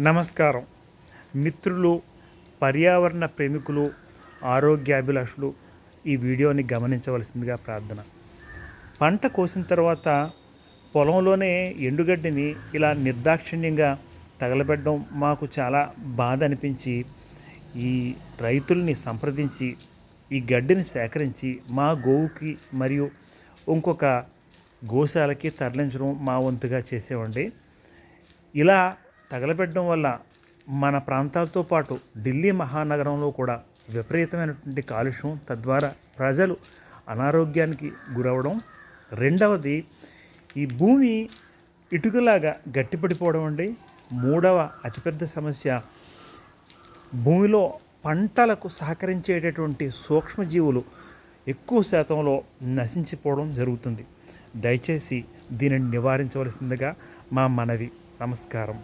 నమస్కారం. మిత్రులు పర్యావరణ ప్రేమికులు ఆరోగ్యాభిలాషులు ఈ వీడియోని గమనించవలసిందిగా ప్రార్థన. పంట కోసిన తర్వాత పొలంలోనే ఎండుగడ్డిని ఇలా నిర్దాక్షిణ్యంగా తగలబెట్టడం మాకు చాలా బాధ అనిపించి ఈ రైతుల్ని సంప్రదించి ఈ గడ్డిని సేకరించి మా గోవుకి మరియు ఇంకొక గోశాలకి తరలించడం మా వంతుగా చేసేవండి. ఇలా తగలబెట్టడం వల్ల మన ప్రాంతాలతో పాటు ఢిల్లీ మహానగరంలో కూడా విపరీతమైనటువంటి కాలుష్యం తద్వారా ప్రజలు అనారోగ్యానికి గురవడం రెండవది ఈ భూమి ఇటుకలాగా గట్టిపడిపోవడం అండి. మూడవ అతిపెద్ద సమస్య భూమిలో పంటలకు సహకరించేటటువంటి సూక్ష్మజీవులు ఎక్కువ శాతంలో నశించిపోవడం జరుగుతుంది. దయచేసి దీనిని నివారించవలసిందిగా మా మనవి. నమస్కారం.